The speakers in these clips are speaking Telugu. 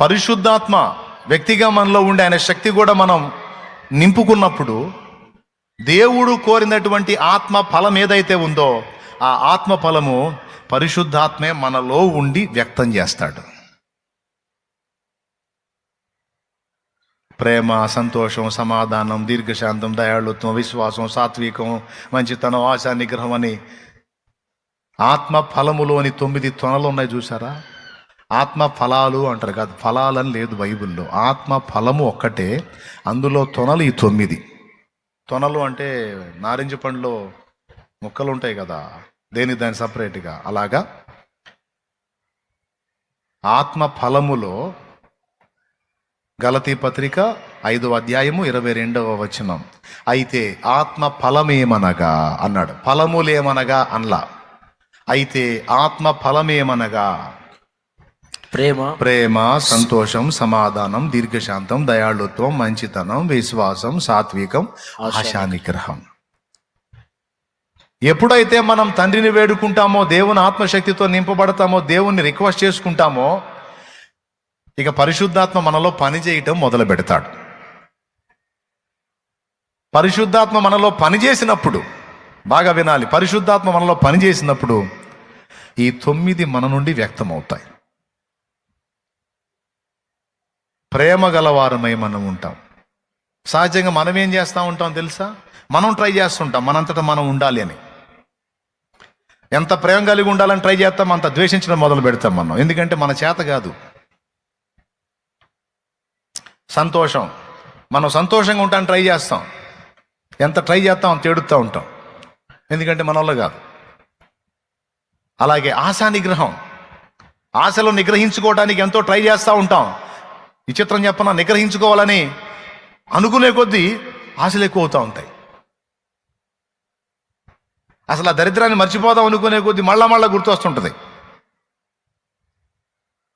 పరిశుద్ధాత్మ వ్యక్తిగా మనలో ఉండే ఆయన శక్తి కూడా మనం నింపుకున్నప్పుడు దేవుడు కోరినటువంటి ఆత్మ ఫలం ఏదైతే ఉందో ఆ ఆత్మ ఫలము పరిశుద్ధాత్మే మనలో ఉండి వ్యక్తం చేస్తాడు. ప్రేమ సంతోషం సమాధానం దీర్ఘశాంతం దయాళుత్వం విశ్వాసం సాత్వికం మంచితనం ఆశా నిగ్రహం అని ఆత్మ ఫలములోని తొమ్మిది తొనలు ఉన్నాయి చూసారా ఆత్మ ఫలాలు అంటారు కాదు ఫలాలని లేదు బైబిల్లో. ఆత్మ ఫలము ఒక్కటే అందులో తొనలు ఈ తొమ్మిది. తొనలు అంటే నారింజ పండులో ముక్కలు ఉంటాయి కదా దేని దాని సపరేట్గా? అలాగా? ఆత్మ ఫలములో గలతీ పత్రిక ఐదవ అధ్యాయము ఇరవై రెండవ వచనం. అయితే ఆత్మ ఫలమేమనగా అన్నాడు. ఫలములేమనగా అన్లా. అయితే ఆత్మ ఫలమేమనగా ప్రేమ ప్రేమ సంతోషం సమాధానం దీర్ఘశాంతం దయాళుత్వం మంచితనం విశ్వాసం సాత్వికం ఆశానిగ్రహం. ఎప్పుడైతే మనం తండ్రిని వేడుకుంటామో దేవుని ఆత్మశక్తితో నింపబడతామో దేవుణ్ణి రిక్వెస్ట్ చేసుకుంటామో ఇక పరిశుద్ధాత్మ మనలో పని చేయటం మొదలు పెడతాడు. పరిశుద్ధాత్మ మనలో పని చేసినప్పుడు బాగా వినాలి పరిశుద్ధాత్మ మనలో పని చేసినప్పుడు ఈ తొమ్మిది మన నుండి వ్యక్తమవుతాయి. ప్రేమ గలవారమై మనం ఉంటాం. సహజంగా మనం ఏం చేస్తూ ఉంటాం తెలుసా? మనం ట్రై చేస్తుంటాం మనంతటా మనం ఉండాలి అని. ఎంత ప్రేమ కలిగి ఉండాలని ట్రై చేస్తాం అంత ద్వేషించడం మొదలు పెడతాం మనం. ఎందుకంటే మన చేత కాదు. సంతోషం. మనం సంతోషంగా ఉంటాను ట్రై చేస్తాం. ఎంత ట్రై చేస్తాం అంత ఏడుస్తూ ఉంటాం. ఎందుకంటే మన వల్ల కాదు. అలాగే ఆశా నిగ్రహం ఆశలు నిగ్రహించుకోవడానికి ఎంతో ట్రై చేస్తూ ఉంటాం. విచిత్రం చెప్పన నిగ్రహించుకోవాలని అనుకునే కొద్దీ ఆశలు ఎక్కువ అవుతూ ఉంటాయి. అసలు ఆ దరిద్రాన్ని మర్చిపోదాం అనుకునే కొద్దీ మళ్ళా మళ్ళా గుర్తొస్తుంటుంది.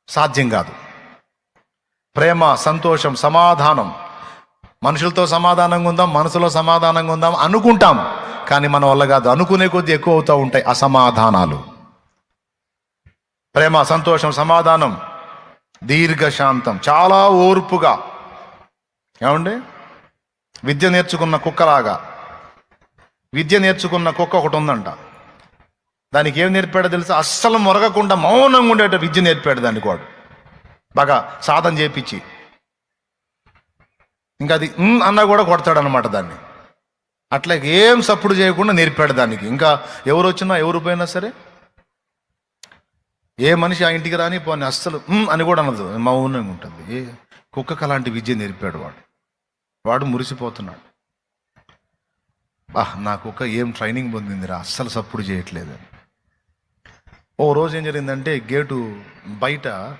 సాధ్యం కాదు. ప్రేమ సంతోషం సమాధానం. మనుషులతో సమాధానంగా ఉందాం మనసులో సమాధానంగా ఉందాం అనుకుంటాం. కానీ మన వల్ల కాదు. అనుకునే కొద్దీ ఎక్కువ అవుతూ ఉంటాయి అసమాధానాలు. ప్రేమ సంతోషం సమాధానం. దీర్ఘశాంతం చాలా ఓర్పుగా. ఏమండి? విద్య నేర్చుకున్న కుక్కలాగా. విద్య నేర్చుకున్న కుక్క ఒకటి ఉందంట. దానికి ఏం నేర్పాడో తెలుసా? అస్సలు మొరగకుండా మౌనంగా ఉండేట విద్య నేర్పాడు దానికి వాడు. బాగా సాధన చేపించి. ఇంకా అది అన్నా కూడా కొడతాడు అనమాట దాన్ని. అట్లా ఏం సప్పుడు చేయకుండా నేర్పాడు దానికి. ఇంకా ఎవరు వచ్చినా ఎవరు పోయినా సరే ఏ మనిషి ఆ ఇంటికి రాని పోని అస్సలు అని కూడా అనదు. మౌనంగా ఉంటుంది. ఏ కుక్కకు అలాంటి విద్య నేర్పాడు వాడు. వాడు మురిసిపోతున్నాడు. బాహ్ నా కుక్క ఏం ట్రైనింగ్ పొందిందిరా? అస్సలు సప్పుడు చేయట్లేదు. ఓ రోజు ఏం జరిగిందంటే గేటు బయట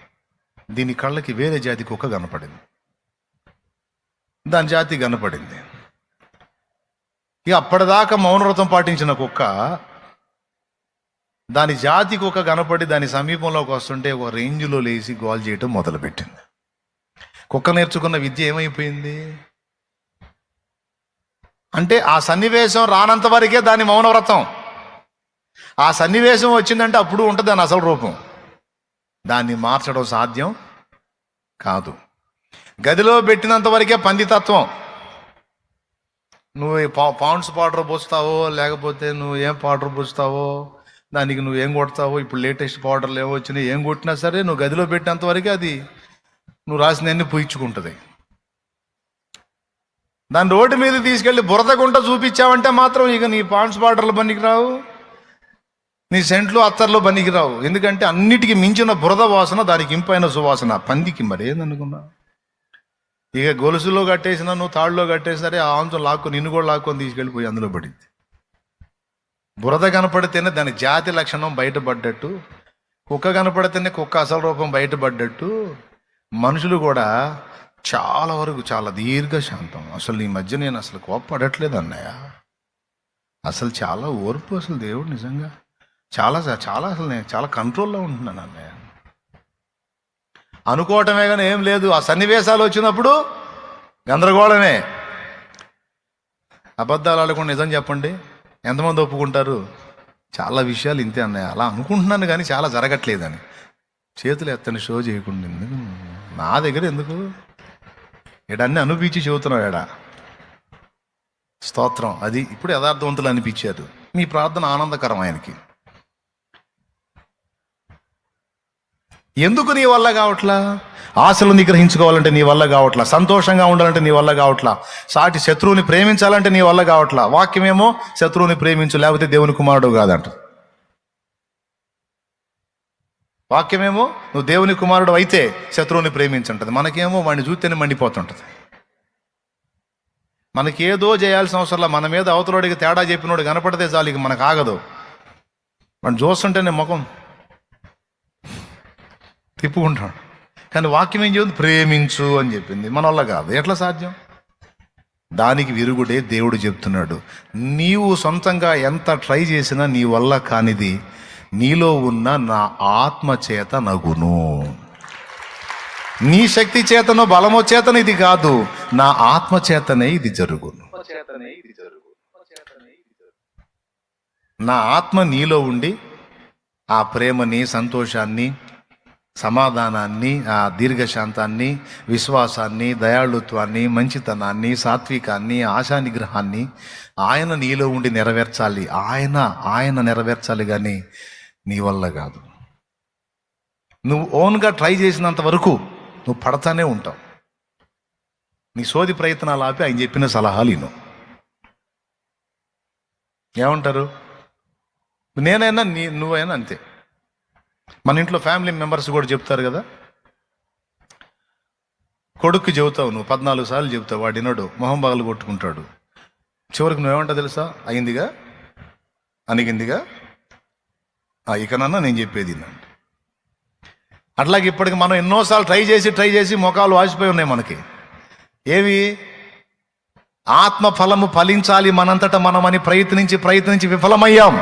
దీని కళ్ళకి వేరే జాతి కుక్క కనపడింది. దాని జాతి కనపడింది. ఇక అప్పటిదాకా మౌనవ్రతం పాటించిన కుక్క దాని జాతి కుక్క కనపడి దాని సమీపంలోకి వస్తుంటే ఒక రేంజ్లో లేచి గోల్ చేయటం మొదలుపెట్టింది. కుక్క నేర్చుకున్న విద్య ఏమైపోయింది? అంటే ఆ సన్నివేశం రానంత వరకే దాని మౌనవ్రతం. ఆ సన్నివేశం వచ్చిందంటే అప్పుడు ఉంటుంది దాని అసలు రూపం. దాన్ని మార్చడం సాధ్యం కాదు. గదిలో పెట్టినంత వరకే పందితత్వం నువ్వు పా- పౌండ్స్ పౌడర్ పోస్తావో లేకపోతే నువ్వు ఏం పౌడర్ పోస్తావో? దానికి నువ్వు ఏం కొడతావో? ఇప్పుడు లేటెస్ట్ పౌడర్లు ఏవో వచ్చినాయి ఏం కొట్టినా సరే నువ్వు గదిలో పెట్టినంత వరకే అది నువ్వు రాసినవన్నీ పూయించుకుంటుంది. దాని రోడ్డు మీద తీసుకెళ్ళి బురదగుంట చూపించావంటే మాత్రం ఇక నీ పాండ్స్ పౌడర్లు పనికిరావు నీ సెంట్లు అత్తర్లు పనికిరావు. ఎందుకంటే అన్నిటికీ మించిన బురద వాసన దానికి ఇంపైన సువాసన. పందికి మరి ఏందనుకున్నా? ఇక గొలుసులో కట్టేసినా నువ్వు తాడులో సరే ఆ ఆంశం లాక్కొని నిన్ను కూడా లాక్కొని తీసుకెళ్ళిపోయి అందులో పడింది. బురద కనపడితేనే దాని జాతి లక్షణం బయటపడ్డట్టు కుక్క కనపడితేనే కుక్క అసలు రూపం బయటపడ్డట్టు మనుషులు కూడా చాలా వరకు చాలా దీర్ఘశాంతం. అసలు ఈ మధ్య నేను అసలు కోప్పడట్లేదు అన్నయ్య. అసలు చాలా ఓర్పు అసలు దేవుడు నిజంగా. చాలా చాలా అసలు నేను చాలా కంట్రోల్లో ఉంటున్నాను అన్నయ్య. అనుకోవటమే కానీ ఏం లేదు. ఆ సన్నివేశాలు వచ్చినప్పుడు గందరగోళమే. అబద్ధాలు ఆడకుండా నిజం చెప్పండి. ఎంతమంది ఒప్పుకుంటారు? చాలా విషయాలు ఇంతే అన్నయ్య. అలా అనుకుంటున్నాను కానీ చాలా జరగట్లేదని. చేతులు ఎత్తని షో చేయకుండా ఎందుకు? నా దగ్గర ఎందుకు? ఇడన్నీ అనిపించి చెబుతున్నావు ఎడా స్తోత్రం. అది ఇప్పుడు యథార్థవంతులు అనిపించారు. మీ ప్రార్థన ఆనందకరం ఆయనకి. ఎందుకు నీ వల్ల కావట్లా? ఆశలు నిగ్రహించుకోవాలంటే నీ వల్ల కావట్లా? సంతోషంగా ఉండాలంటే నీ వల్ల కావట్లా? సాటి శత్రువుని ప్రేమించాలంటే నీ వల్ల కావట్లా? వాక్యమేమో శత్రువుని ప్రేమించు లేకపోతే దేవుని కుమారుడు కాదంట. వాక్యమేమో నువ్వు దేవుని కుమారుడు అయితే శత్రువుని ప్రేమించుంటుంది. మనకేమో వాడిని చూస్తేనే మండిపోతుంటుంది. మనకి ఏదో చేయాల్సిన అవసరంలా మన మీద అవతలోడికి తేడా చెప్పినోడు కనపడితే చాలు ఇక మనకు ఆగదు. వాడిని చూస్తుంటేనే ముఖం తిప్పుకుంటాడు. కానీ వాక్యం ఏం చెబుతుంది? ప్రేమించు అని చెప్పింది. మన వల్ల కాదు. ఎట్లా సాధ్యం? దానికి విరుగుడే దేవుడు చెప్తున్నాడు. నీవు సొంతంగా ఎంత ట్రై చేసినా నీ వల్ల కానిది నీలో ఉన్న నా ఆత్మ చేత నగును. నీ శక్తి చేతనో బలమో చేతన ఇది కాదు. నా ఆత్మ చేతనే ఇది జరుగును. నా ఆత్మ నీలో ఉండి ఆ ప్రేమని సంతోషాన్ని సమాధానాన్ని ఆ దీర్ఘశాంతాన్ని విశ్వాసాన్ని దయాళుత్వాన్ని మంచితనాన్ని సాత్వికాన్ని ఆశానిగ్రహాన్ని ఆయన నీలో ఉండి నెరవేర్చాలి. ఆయన ఆయన నెరవేర్చాలి కానీ నీ వల్ల కాదు. నువ్వు ఓన్గా ట్రై చేసినంత వరకు నువ్వు పడతానే ఉంటావు. నీ సోది ప్రయత్నాలు ఆపి ఆయన చెప్పిన సలహాలు ఇను ఏమంటారు? నేనైనా నీ నువ్వైనా అంతే. మన ఇంట్లో ఫ్యామిలీ మెంబర్స్ కూడా చెప్తారు కదా? కొడుక్కి చెబుతావు నువ్వు పద్నాలుగు సార్లు చెబుతావు వాడు వినడు మొహం పగలు కొట్టుకుంటాడు. చివరికి నువ్వేమంటా తెలుసా? అయిందిగా అనిగిందిగా? ఇకనన్నా నేను చెప్పేది అట్లాగే ఇప్పటికి మనం ఎన్నోసార్లు ట్రై చేసి ట్రై చేసి ముఖాలు వాసిపోయి ఉన్నాయి మనకి. ఏవి? ఆత్మ ఫలము ఫలించాలి మనంతట మనమని ప్రయత్నించి ప్రయత్నించి విఫలమయ్యాం.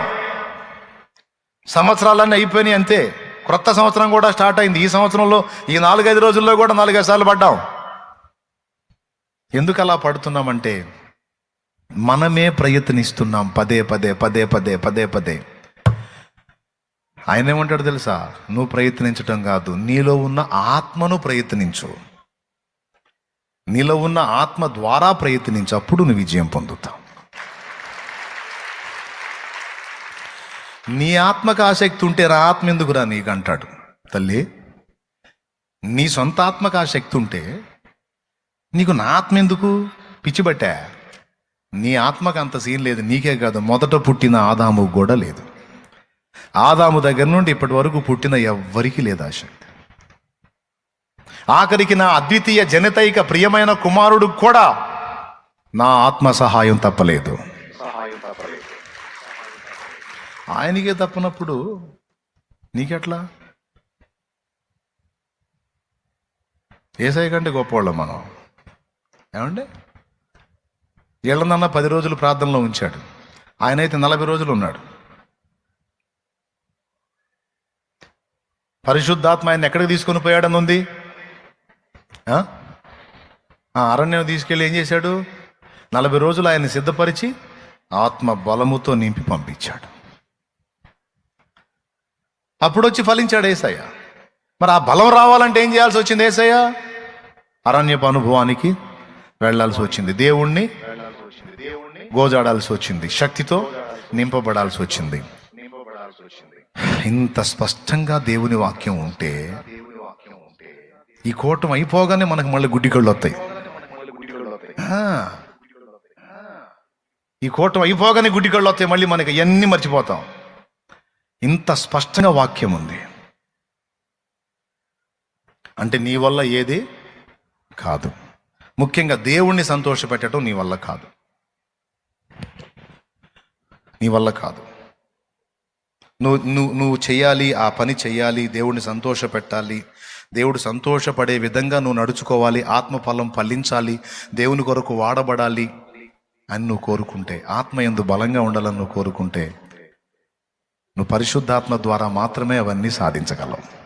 సంవత్సరాలన్నీ అయిపోయినాయి అంతే. క్రొత్త సంవత్సరం కూడా స్టార్ట్ అయింది. ఈ సంవత్సరంలో ఈ నాలుగైదు రోజుల్లో కూడా నాలుగైదు సార్లు పడ్డాం. ఎందుకు అలా పడుతున్నామంటే మనమే ప్రయత్నిస్తున్నాం. పదే పదే పదే పదే పదే పదే. ఆయన ఏమంటాడు తెలుసా? నువ్వు ప్రయత్నించటం కాదు నీలో ఉన్న ఆత్మను ప్రయత్నించు. నీలో ఉన్న ఆత్మ ద్వారా ప్రయత్నించు అప్పుడు నువ్వు విజయం పొందుతావు. నీ ఆత్మకు ఆసక్తి ఉంటే నా ఆత్మ ఎందుకురా నీకు అంటాడు. తల్లి నీ సొంత ఆత్మకు ఆసక్తి ఉంటే నీకు నా ఆత్మ ఎందుకు? పిచ్చిబట్టా నీ ఆత్మకు అంత సీన్ లేదు నీకే కాదు. మొదట పుట్టిన ఆదాము కూడా లేదు. ఆదాము దగ్గర నుండి ఇప్పటి వరకు పుట్టిన ఎవ్వరికీ లేదు ఆసక్తి. ఆఖరికి నా అద్వితీయ జనతైక ప్రియమైన కుమారుడు కూడా నా ఆత్మ సహాయం తప్పలేదు. సహాయం తప్పలేదు. ఆయనకే తప్పనప్పుడు నీకెట్లా? ఏసై కంటే గొప్పవాళ్ళం మనం. ఏమండి? ఏళ్ళనన్నా పది రోజులు ప్రార్థనలో ఉంచాడు. ఆయన అయితే నలభై రోజులు ఉన్నాడు. పరిశుద్ధాత్మ ఆయన ఎక్కడికి తీసుకొని పోయాడని ఉంది? అరణ్యం తీసుకెళ్ళి ఏం చేశాడు? నలభై రోజులు ఆయన సిద్ధపరిచి ఆత్మ బలముతో నింపి పంపించాడు. అప్పుడు వచ్చి ఫలించాడు ఏసయ్య. మరి ఆ బలం రావాలంటే ఏం చేయాల్సి వచ్చింది ఏసయ్య? అరణ్యపు అనుభవానికి వెళ్ళాల్సి వచ్చింది. దేవుణ్ణి గోజాడాల్సి వచ్చింది. శక్తితో నింపబడాల్సి వచ్చింది. ఇంత స్పష్టంగా దేవుని వాక్యం ఉంటే ఈ కోటం అయిపోగానే మనకు మళ్ళీ గుడ్డి కళ్ళు వస్తాయి ఈ కోటం అయిపోగానే గుడ్డి కళ్ళు వస్తాయి. మళ్ళీ మనకి అన్నీ మర్చిపోతాం? ఇంత స్పష్టంగా వాక్యం ఉంది. అంటే నీ వల్ల ఏది కాదు. ముఖ్యంగా దేవుణ్ణి సంతోషపెట్టడం నీ వల్ల కాదు. నీ వల్ల కాదు. నువ్వు నువ్వు నువ్వు చేయాలి ఆ పని చేయాలి దేవుడిని సంతోషపెట్టాలి. దేవుడు సంతోషపడే విధంగా నువ్వు నడుచుకోవాలి ఆత్మఫలం ఫలించాలి దేవుని కొరకు వాడబడాలి అని నువ్వు కోరుకుంటే ఆత్మ ఎందు బలంగా ఉండాలని నువ్వు కోరుకుంటే నువ్వు పరిశుద్ధాత్మ ద్వారా మాత్రమే అవన్నీ సాధించగలవు.